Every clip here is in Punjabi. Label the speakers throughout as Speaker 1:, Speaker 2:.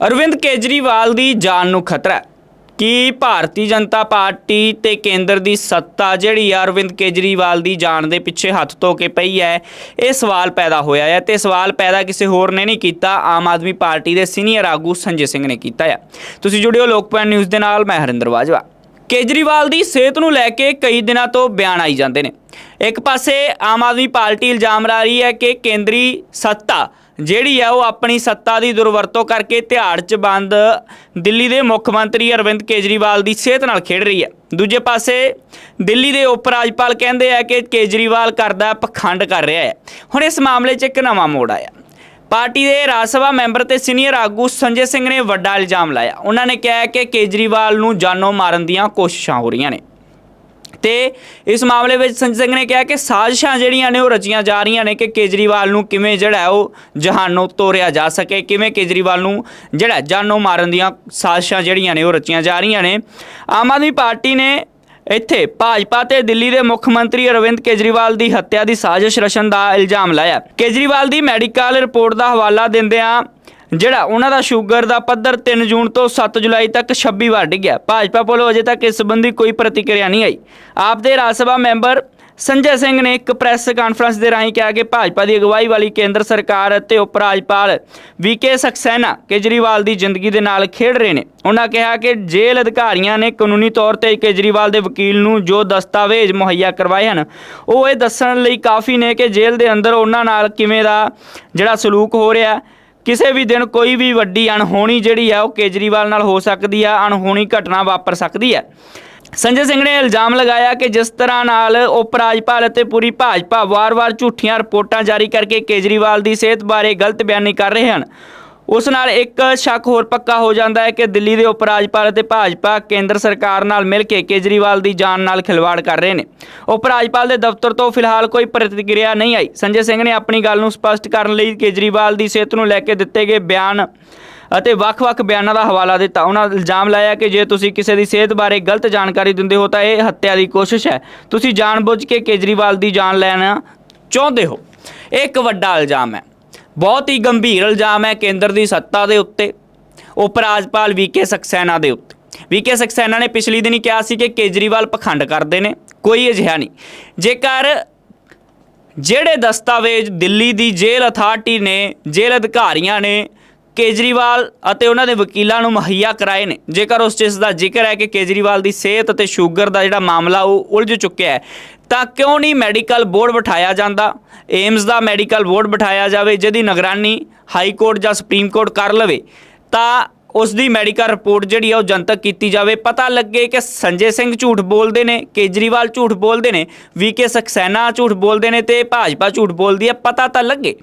Speaker 1: ਅਰਵਿੰਦ ਕੇਜਰੀਵਾਲ ਦੀ ਜਾਨ ਨੂੰ ਖਤਰਾ ਹੈ। ਕਿ ਭਾਰਤੀ ਜਨਤਾ ਪਾਰਟੀ ਤੇ ਕੇਂਦਰ ਦੀ ਸੱਤਾ ਜਿਹੜੀ ਆ ਅਰਵਿੰਦ ਕੇਜਰੀਵਾਲ ਦੀ ਜਾਨ ਦੇ ਪਿੱਛੇ ਹੱਥ ਧੋ ਕੇ ਪਈ ਹੈ, ਇਹ ਸਵਾਲ ਪੈਦਾ ਹੋਇਆ ਹੈ ਤੇ ਸਵਾਲ ਪੈਦਾ ਕਿਸੇ ਹੋਰ ਨੇ ਨਹੀਂ ਕੀਤਾ, ਆਮ ਆਦਮੀ ਪਾਰਟੀ ਦੇ ਸੀਨੀਅਰ ਆਗੂ ਸੰਜੇ ਸਿੰਘ ਨੇ ਕੀਤਾ ਹੈ। ਤੁਸੀਂ ਜੁੜਿਓ ਲੋਕਪਾਲ ਨਿਊਜ਼ ਦੇ ਨਾਲ, ਮੈਂ ਹਰਿੰਦਰ ਬਾਜਵਾ ਕੇਜਰੀਵਾਲ ਦੀ ਸਿਹਤ ਨੂੰ ਲੈ ਕੇ ਕਈ ਦਿਨਾਂ ਤੋਂ ਬਿਆਨ ਆਈ ਜਾਂਦੇ ਨੇ। ਇੱਕ ਪਾਸੇ ਆਮ ਆਦਮੀ ਪਾਰਟੀ ਇਲਜ਼ਾਮ ਲਾ ਰਹੀ ਹੈ ਕਿ ਕੇਂਦਰੀ ਸੱਤਾ ਜਿਹੜੀ ਆ ਉਹ ਆਪਣੀ ਸੱਤਾ ਦੀ ਦੁਰਵਰਤੋਂ ਕਰਕੇ ਤਿਹਾੜ 'ਚ ਬੰਦ ਦਿੱਲੀ ਦੇ ਮੁੱਖ ਮੰਤਰੀ ਅਰਵਿੰਦ ਕੇਜਰੀਵਾਲ ਦੀ ਸਿਹਤ ਨਾਲ ਖੇਡ ਰਹੀ ਹੈ ਦੂਜੇ ਪਾਸੇ, ਦਿੱਲੀ ਦੇ ਉਪ ਰਾਜਪਾਲ ਕਹਿੰਦੇ ਆ ਕਿ ਕੇਜਰੀਵਾਲ ਕਰਦਾ ਪਖੰਡ ਕਰ ਰਿਹਾ ਹੈ ਹੁਣ ਇਸ ਮਾਮਲੇ 'ਚ ਇੱਕ ਨਵਾਂ ਮੋੜ ਆਇਆ। ਪਾਰਟੀ ਦੇ ਰਾਜ ਸਭਾ ਮੈਂਬਰ ਤੇ ਸੀਨੀਅਰ ਆਗੂ ਸੰਜੇ ਸਿੰਘ ਨੇ ਵੱਡਾ ਇਲਜ਼ਾਮ ਲਾਇਆ। ਉਹਨਾਂ ਨੇ ਕਿਹਾ ਕਿ ਕੇਜਰੀਵਾਲ ਨੂੰ ਜਾਨੋਂ ਮਾਰਨ ਦੀਆਂ ਕੋਸ਼ਿਸ਼ਾਂ ਹੋ ਰਹੀਆਂ ਨੇ। ਤੇ ਇਸ ਮਾਮਲੇ ਵਿੱਚ ਸੰਜੇ ਸਿੰਘ ਨੇ ਕਿਹਾ ਕਿ ਸਾਜ਼ਿਸ਼ਾਂ ਜਿਹੜੀਆਂ ਨੇ ਉਹ ਰਚੀਆਂ ਜਾ ਰਹੀਆਂ ਨੇ ਕਿ ਕੇਜਰੀਵਾਲ ਨੂੰ ਕਿਵੇਂ ਜਿਹੜਾ ਹੈ ਉਹ ਜਹਾਨੋਂ ਤੋਰਿਆ ਜਾ ਸਕੇ, ਕਿਵੇਂ ਕੇਜਰੀਵਾਲ ਨੂੰ ਜਿਹੜਾ ਜਾਨੋਂ ਮਾਰਨ ਦੀਆਂ ਸਾਜ਼ਿਸ਼ਾਂ ਜਿਹੜੀਆਂ ਨੇ ਉਹ ਰਚੀਆਂ ਜਾ ਰਹੀਆਂ ਨੇ। ਆਮ ਆਦਮੀ ਪਾਰਟੀ ਨੇ ਇੱਥੇ ਭਾਜਪਾ ਤੇ ਦਿੱਲੀ ਦੇ ਮੁੱਖ ਮੰਤਰੀ ਅਰਵਿੰਦ ਕੇਜਰੀਵਾਲ ਦੀ ਹੱਤਿਆ ਦੀ ਸਾਜ਼ਿਸ਼ ਰਚਣ ਦਾ ਇਲਜ਼ਾਮ ਲਾਇਆ। ਕੇਜਰੀਵਾਲ ਦੀ ਮੈਡੀਕਲ ਰਿਪੋਰਟ ਦਾ ਹਵਾਲਾ ਦਿੰਦਿਆਂ ਜਿਹੜਾ ਉਹਨਾਂ ਦਾ ਸ਼ੂਗਰ ਦਾ ਪੱਧਰ 3 ਜੂਨ ਤੋਂ 7 ਜੁਲਾਈ ਤੱਕ 26 ਵਾਰ ਡਿੱਗਿਆ ਭਾਜਪਾ ਵੱਲੋਂ ਅਜੇ ਤੱਕ ਇਸ ਸੰਬੰਧੀ ਕੋਈ ਪ੍ਰਤੀਕਿਰਿਆ ਨਹੀਂ ਆਈ। ਆਪ ਦੇ ਰਾਜ ਸਭਾ ਮੈਂਬਰ ਸੰਜੇ ਸਿੰਘ ਨੇ ਇੱਕ ਪ੍ਰੈਸ ਕਾਨਫਰੰਸ ਦੇ ਰਾਹੀਂ ਕਿਹਾ ਕਿ ਭਾਜਪਾ ਦੀ ਅਗਵਾਈ ਵਾਲੀ ਕੇਂਦਰ ਸਰਕਾਰ ਅਤੇ ਉਪ ਰਾਜਪਾਲ ਵੀਕੇ ਸਕਸੈਨਾ ਕੇਜਰੀਵਾਲ ਦੀ ਜ਼ਿੰਦਗੀ ਦੇ ਨਾਲ ਖੇਡ ਰਹੇ ਨੇ। ਉਹਨਾਂ ਕਿਹਾ ਕਿ ਜੇਲ੍ਹ ਅਧਿਕਾਰੀਆਂ ਨੇ ਕਾਨੂੰਨੀ ਤੌਰ ਤੇ ਕੇਜਰੀਵਾਲ ਦੇ ਵਕੀਲ ਨੂੰ ਜੋ ਦਸਤਾਵੇਜ਼ ਮੁਹੱਈਆ ਕਰਵਾਏ ਹਨ, ਉਹ ਇਹ ਦੱਸਣ ਲਈ ਕਾਫੀ ਨੇ ਕਿ ਜੇਲ੍ਹ ਦੇ ਅੰਦਰ ਉਹਨਾਂ ਨਾਲ ਕਿਵੇਂ ਦਾ ਜਿਹੜਾ ਸਲੂਕ ਹੋ ਰਿਹਾ ਕਿਸੇ ਵੀ ਦਿਨ ਕੋਈ ਵੀ ਵੱਡੀ ਅਣਹੋਣੀ ਜਿਹੜੀ ਆ ਉਹ ਕੇਜਰੀਵਾਲ ਨਾਲ ਹੋ ਸਕਦੀ ਆ, ਅਣਹੋਣੀ ਘਟਨਾ ਵਾਪਰ ਸਕਦੀ ਹੈ ਸੰਜੇ ਸਿੰਘ ਨੇ ਇਲਜ਼ਾਮ ਲਗਾਇਆ ਕਿ ਜਿਸ ਤਰ੍ਹਾਂ ਨਾਲ ਉਪ ਰਾਜਪਾਲ ਅਤੇ ਪੂਰੀ ਭਾਜਪਾ ਵਾਰ-ਵਾਰ ਝੂਠੀਆਂ ਰਿਪੋਰਟਾਂ ਜਾਰੀ ਕਰਕੇ ਕੇਜਰੀਵਾਲ ਦੀ ਸਿਹਤ ਬਾਰੇ ਗਲਤ ਬਿਆਨੀ ਕਰ ਰਹੇ ਹਨ। ਉਸ ਨਾਲ ਇੱਕ ਸ਼ੱਕ ਹੋਰ ਪੱਕਾ ਹੋ ਜਾਂਦਾ ਹੈ ਕਿ ਦਿੱਲੀ ਦੇ ਉਪ ਰਾਜਪਾਲ ਅਤੇ ਭਾਜਪਾ ਕੇਂਦਰ ਸਰਕਾਰ ਨਾਲ ਮਿਲ ਕੇ ਕੇਜਰੀਵਾਲ ਦੀ ਜਾਨ ਨਾਲ ਖਿਲਵਾੜ ਕਰ ਰਹੇ ਨੇ। ਉਪ ਰਾਜਪਾਲ ਦੇ ਦਫ਼ਤਰ ਤੋਂ ਫਿਲਹਾਲ ਕੋਈ ਪ੍ਰਤੀਕਿਰਿਆ ਨਹੀਂ ਆਈ। ਸੰਜੇ ਸਿੰਘ ਨੇ ਆਪਣੀ ਗੱਲ ਨੂੰ ਸਪਸ਼ਟ ਕਰਨ ਲਈ ਕੇਜਰੀਵਾਲ ਦੀ ਸਿਹਤ ਨੂੰ ਲੈ ਕੇ ਦਿੱਤੇ ਗਏ ਬਿਆਨ ਅਤੇ ਵੱਖ-ਵੱਖ ਬਿਆਨਾਂ ਦਾ ਹਵਾਲਾ ਦਿੱਤਾ। ਉਹਨਾਂ ਇਲਜ਼ਾਮ ਲਾਇਆ ਕਿ ਜੇ ਤੁਸੀਂ ਕਿਸੇ ਦੀ ਸਿਹਤ ਬਾਰੇ ਗਲਤ ਜਾਣਕਾਰੀ ਦਿੰਦੇ ਹੋ ਤਾਂ ਇਹ ਹੱਤਿਆ ਦੀ ਕੋਸ਼ਿਸ਼ ਹੈ। ਤੁਸੀਂ ਜਾਣਬੁੱਝ ਕੇ ਕੇਜਰੀਵਾਲ ਦੀ ਜਾਨ ਲੈਣਾ ਚਾਹੁੰਦੇ ਹੋ। ਇਹ ਇੱਕ ਵੱਡਾ ਇਲਜ਼ਾਮ ਹੈ। ਬਹੁਤ ਹੀ ਗੰਭੀਰ ਇਲਜ਼ਾਮ ਹੈ ਕੇਂਦਰ ਦੀ ਸੱਤਾ ਦੇ ਉੱਤੇ ਉਪ ਰਾਜਪਾਲ ਵੀਕੇ ਸਖਸੈਨਾ ਦੇ ਉੱਤੇ। ਵੀਕੇ ਸਕਸੈਨਾ ਨੇ ਪਿਛਲੀ ਦਿਨੀ ਕਿਹਾ ਸੀ ਕਿ ਕੇਜਰੀਵਾਲ ਪਖੰਡ ਕਰਦੇ ਨੇ, ਕੋਈ ਅਜਿਹਾ ਨਹੀਂ। ਜੇਕਰ ਜਿਹੜੇ ਦਸਤਾਵੇਜ਼ ਦਿੱਲੀ ਦੀ ਜੇਲ੍ਹ ਅਥਾਰਟੀ ਨੇ, ਜੇਲ੍ਹ ਅਧਿਕਾਰੀਆਂ ਨੇ, ਕੇਜਰੀਵਾਲ ਅਤੇ ਉਹਨਾਂ ਦੇ ਵਕੀਲਾਂ ਨੂੰ ਮੁਹੱਈਆ ਕਰਾਏ ਨੇ, ਜੇਕਰ ਉਸ ਚੀਜ਼ ਦਾ ਜ਼ਿਕਰ ਹੈ ਕਿ ਕੇਜਰੀਵਾਲ ਦੀ ਸਿਹਤ ਅਤੇ ਸ਼ੂਗਰ ਦਾ ਜਿਹੜਾ ਮਾਮਲਾ ਉਹ ਉਲਝ ਚੁੱਕਿਆ ਹੈ ਤਾਂ ਕਿਉਂ ਨਹੀਂ ਮੈਡੀਕਲ ਬੋਰਡ ਬਿਠਾਇਆ ਜਾਂਦਾ? ਏਮਸ ਦਾ ਮੈਡੀਕਲ ਬੋਰਡ ਬਿਠਾਇਆ ਜਾਵੇ, ਜਿਹਦੀ ਨਿਗਰਾਨੀ ਹਾਈ ਕੋਰਟ ਜਾਂ ਸੁਪਰੀਮ ਕੋਰਟ ਕਰ ਲਵੇ, ਤਾਂ ਉਸ ਦੀ ਮੈਡੀਕਲ ਰਿਪੋਰਟ ਜਿਹੜੀ ਆ ਉਹ ਜਨਤਕ ਕੀਤੀ ਜਾਵੇ। ਪਤਾ ਲੱਗੇ ਕਿ ਸੰਜੇ ਸਿੰਘ ਝੂਠ ਬੋਲਦੇ ਨੇ, ਕੇਜਰੀਵਾਲ ਝੂਠ ਬੋਲਦੇ ਨੇ ਵੀਕੇ ਸਖਸੈਨਾ ਝੂਠ ਬੋਲਦੇ ਨੇ ਤੇ ਭਾਜਪਾ ਝੂਠ ਬੋਲਦੀ ਹੈ ਪਤਾ ਤਾਂ ਲੱਗੇ।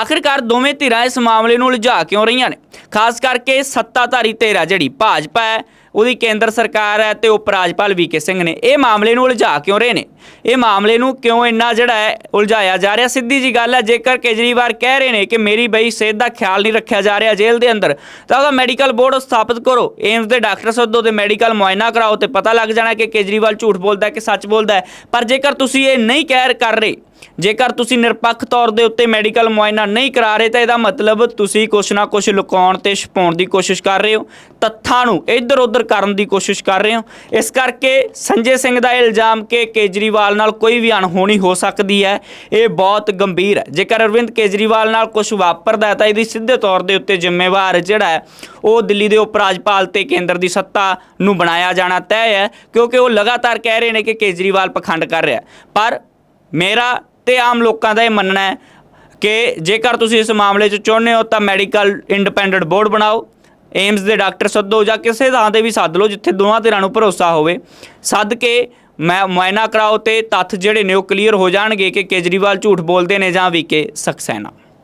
Speaker 1: ਆਖਿਰਕਾਰ ਦੋਵੇਂ ਧਿਰਾਂ ਇਸ ਮਾਮਲੇ ਨੂੰ ਉਲਝਾ ਕਿਉਂ ਰਹੀਆਂ ਨੇ? ਖਾਸ ਕਰਕੇ ਸੱਤਾਧਾਰੀ ਧਿਰ ਆ ਜਿਹੜੀ ਭਾਜਪਾ ਹੈ ਉਹਦੀ ਕੇਂਦਰ ਸਰਕਾਰ ਹੈ ਤੇ ਉਪ ਰਾਜਪਾਲ ਵੀਕੇ ਸਿੰਘ ਨੇ। ਇਹ ਮਾਮਲੇ ਨੂੰ ਉਲਝਾ ਕਿਉਂ ਰਹੇ ਨੇ? ਇਹ ਮਾਮਲੇ ਨੂੰ ਕਿਉਂ ਇੰਨਾ ਜਿਹੜਾ ਹੈ ਉਲਝਾਇਆ ਜਾ ਰਿਹਾ? ਸਿੱਧੀ ਜੀ ਗੱਲ ਹੈ, ਜੇਕਰ ਕੇਜਰੀਵਾਲ ਕਹਿ ਰਹੇ ਨੇ ਕਿ ਮੇਰੀ ਬਈ ਸਿਹਤ ਦਾ ਖਿਆਲ ਨਹੀਂ ਰੱਖਿਆ ਜਾ ਰਿਹਾ ਜੇਲ੍ਹ ਦੇ ਅੰਦਰ, ਤਾਂ ਉਹਦਾ ਮੈਡੀਕਲ ਬੋਰਡ ਸਥਾਪਿਤ ਕਰੋ। ਏਮਸ ਦੇ ਡਾਕਟਰ ਸੱਦੋ ਤੇ ਮੈਡੀਕਲ ਮੁਆਇਨਾ ਕਰਾਓ ਤੇ ਪਤਾ ਲੱਗ ਜਾਣਾ ਕਿ ਕੇਜਰੀਵਾਲ ਝੂਠ ਬੋਲਦਾ ਹੈ ਕਿ ਸੱਚ ਬੋਲਦਾ ਹੈ। ਪਰ ਜੇਕਰ ਤੁਸੀਂ ਇਹ ਨਹੀਂ ਕਹਿ ਕਰ ਰਹੇ ਜੇਕਰ ਤੁਸੀਂ ਨਿਰਪੱਖ ਤੌਰ ਦੇ ਉੱਤੇ ਮੈਡੀਕਲ ਮੁਆਇਨਾ ਨਹੀਂ ਕਰਾ ਰਹੇ, ਤਾਂ ਇਹਦਾ ਮਤਲਬ ਤੁਸੀਂ ਕੁਛ ਨਾ ਕੁਛ ਲੁਕਾਉਣ ਤੇ ਛਪਾਉਣ ਦੀ ਕੋਸ਼ਿਸ਼ ਕਰ ਰਹੇ ਹੋ, ਤੱਥਾਂ ਨੂੰ ਇੱਧਰ ਉੱਧਰ ਕਰਨ ਦੀ ਕੋਸ਼ਿਸ਼ ਕਰ ਰਹੇ ਹੋ। ਇਸ ਕਰਕੇ ਸੰਜੇ ਸਿੰਘ ਦਾ ਇਹ ਇਲਜ਼ਾਮ ਕਿ ਕੇਜਰੀਵਾਲ ਨਾਲ ਕੋਈ ਵੀ ਅਣਹੋਣੀ ਹੋ ਸਕਦੀ ਹੈ, ਇਹ ਬਹੁਤ ਗੰਭੀਰ ਹੈ। ਜੇਕਰ ਅਰਵਿੰਦ ਕੇਜਰੀਵਾਲ ਨਾਲ ਕੁਝ ਵਾਪਰਦਾ ਹੈ, ਤਾਂ ਇਹਦੀ ਸਿੱਧੇ ਤੌਰ ਦੇ ਉੱਤੇ ਜ਼ਿੰਮੇਵਾਰ ਜਿਹੜਾ ਹੈ, ਉਹ ਦਿੱਲੀ ਦੇ ਉਪ ਰਾਜਪਾਲ ਤੇ ਕੇਂਦਰ ਦੀ ਸੱਤਾ ਨੂੰ ਬਣਾਇਆ ਜਾਣਾ ਤੈਅ ਹੈ, ਕਿਉਂਕਿ ਉਹ ਲਗਾਤਾਰ ਕਹਿ ਰਹੇ ਨੇ ਕਿ ਕੇਜਰੀਵਾਲ ਪਖੰਡ ਕਰ ਰਿਹਾ ਪਰ ਮੇਰਾ ਤੇ ਆਮ ਲੋਕਾਂ ਦਾ ਇਹ ਮੰਨਣਾ ਹੈ ਕਿ ਜੇਕਰ ਤੁਸੀਂ ਇਸ ਮਾਮਲੇ 'ਚ ਚਾਹੁੰਦੇ ਹੋ ਤਾਂ ਮੈਡੀਕਲ ਇੰਡੀਪੈਂਡੈਂਟ ਬੋਰਡ ਬਣਾਓ ਏਮਸ ਦੇ ਡਾਕਟਰ ਸੱਦੋ ਜਾਂ ਕਿਸੇ ਥਾਂ ਤੇ ਵੀ ਸੱਦ ਲਓ ਜਿੱਥੇ ਦੋਵਾਂ ਧਿਰਾਂ ਨੂੰ ਭਰੋਸਾ ਹੋਵੇ। ਸੱਦ ਕੇ ਮੈਂ ਮੁਆਇਨਾ ਕਰਾਓ ਤੇ ਤੱਥ ਜਿਹੜੇ ਨੇ ਉਹ ਕਲੀਅਰ ਹੋ ਜਾਣਗੇ ਕਿ ਕੇਜਰੀਵਾਲ ਝੂਠ ਬੋਲਦੇ ਨੇ ਜਾਂ ਵੀ ਕੇ ਸਕਸੈਨਾ